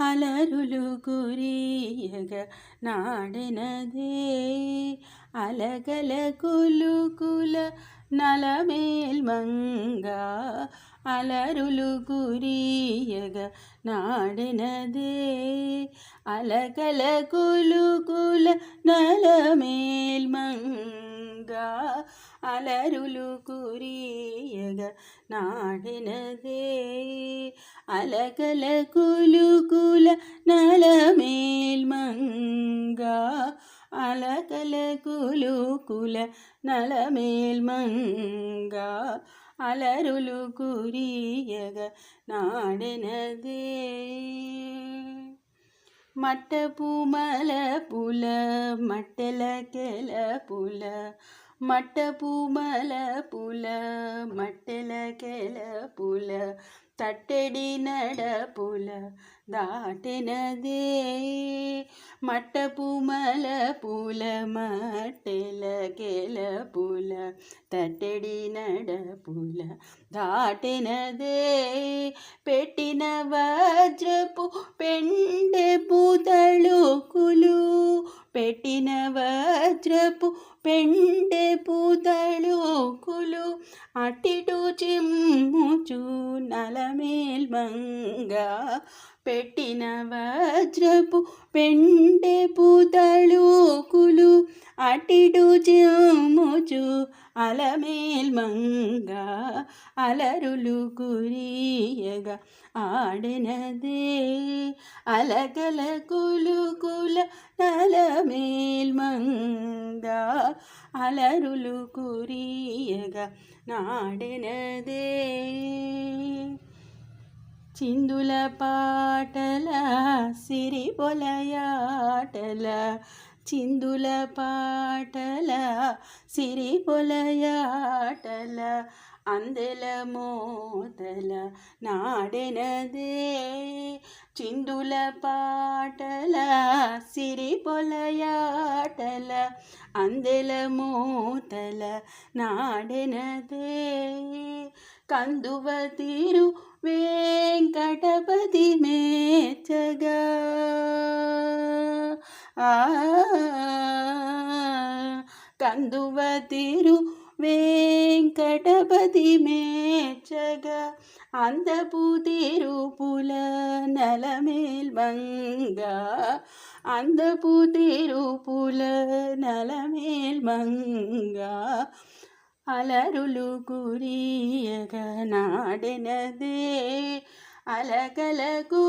അലരുലു കുരിയക നാടിനതേ. അലകല കുലു കുല നലമേൽ മങ്ക അലരുലു കുരിയക നാടിനതേ. അലകല കുലു കുല നലമേൽ മങ്ക അലരുലു കുരിയക നാടിനതേ. അലകല കുലുകുല നലമേൽ മങ്ക. അലകല കുലുകുല നലമേൽ മങ്ക. അലരുലു കുരിയക നാടനതേ. മട്ടപൂമല പുല മട്ടല കല പുല మట్టపు మలపుల మట్టెల కెలపుల తట్టెడి నడపుల దాటినదే. మట్టపు మలపుల మట్టెల కెలపుల తట్టెడి నడపుల దాటినదే. పెట్టిన వజ్రపు పెండె పూతళుకులు పెట్టిన వజ్రపు పెండె అటిటు చిమ్ముచు నలమేల్మంగా పెట్టిన వజ్రపు അട്ടിടു ചുമുചു അലമേൽ മങ്ക അലരുലു കുരിയക ആടനതേ. അലകല കുലു കുല നലമേൽ മങ്ക അലരുലു കുരിയക നാടനതേ. ചിന്തുല പാട്ടല സിരി പൊലയാട്ടല చిందుల పాటల సిరి పొలయాటల అందెల మోతల నాడెనదే. చిందుల పాటల సిరి పొలయాటల అందెల మోతల నాడెనదే. కందువ తీరు వెంకటపతి మేచగా. ఆ కందువతిరు వెంకటపతి మేచగా అందపు తిరుపుల నలమేల్మంగా అందపు తిరుపుల నలమేల్మంగా అలరులు కురియగ నాడినదే అలకలకు